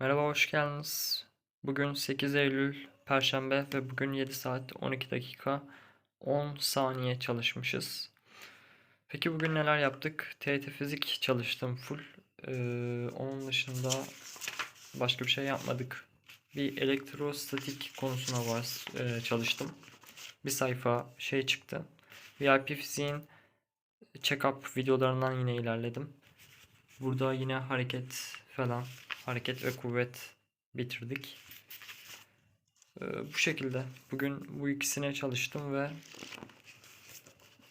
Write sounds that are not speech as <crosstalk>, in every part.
Merhaba, hoş geldiniz. Bugün 8 Eylül Perşembe ve bugün 7 saat 12 dakika 10 saniye çalışmışız. Peki bugün neler yaptık? TYT Fizik çalıştım full. Ee, onun dışında başka bir şey yapmadık. Bir elektrostatik konusuna var, e, çalıştım. Bir sayfa şey çıktı. VIP Fiziğin check-up videolarından yine ilerledim. Burada yine hareket falan, hareket ve kuvvet bitirdik. Ee, bu şekilde. Bugün bu ikisine çalıştım ve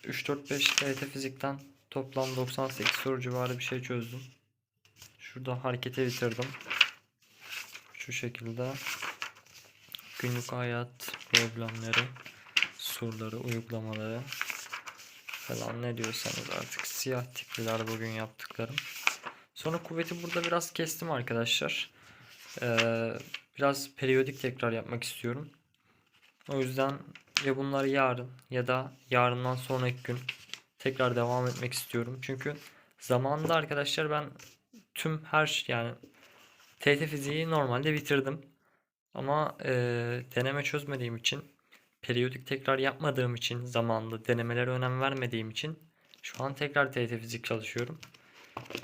3-4-5 TYT fizikten toplam 98 soru civarı bir şey çözdüm. Şurada harekete bitirdim. Şu şekilde günlük hayat problemleri, soruları, uygulamaları falan ne diyorsanız artık siyah tikliler bugün yaptıklarım. Sonra kuvveti burada biraz kestim arkadaşlar. Ee, biraz periyodik tekrar yapmak istiyorum. O yüzden ya bunları yarın ya da yarından sonraki gün tekrar devam etmek istiyorum. Çünkü zamanında arkadaşlar ben tüm her yani TT fiziği normalde bitirdim. Ama e, deneme çözmediğim için periyodik tekrar yapmadığım için zamanında denemelere önem vermediğim için şu an tekrar TT fizik çalışıyorum.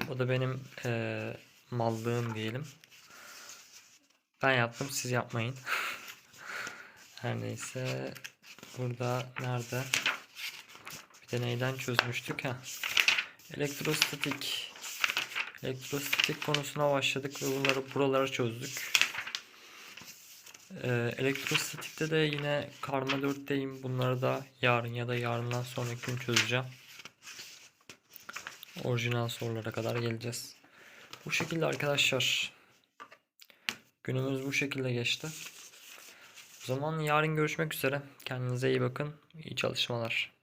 O da benim eee mallığım diyelim. Ben yaptım siz yapmayın. <laughs> Her neyse burada nerede? Bir de neyden çözmüştük ha? Elektrostatik. Elektrostatik konusuna başladık ve bunları buralara çözdük. Ee, elektrostatikte de yine karma 4'teyim. Bunları da yarın ya da yarından sonraki gün çözeceğim orijinal sorulara kadar geleceğiz. Bu şekilde arkadaşlar. Günümüz bu şekilde geçti. O zaman yarın görüşmek üzere. Kendinize iyi bakın. İyi çalışmalar.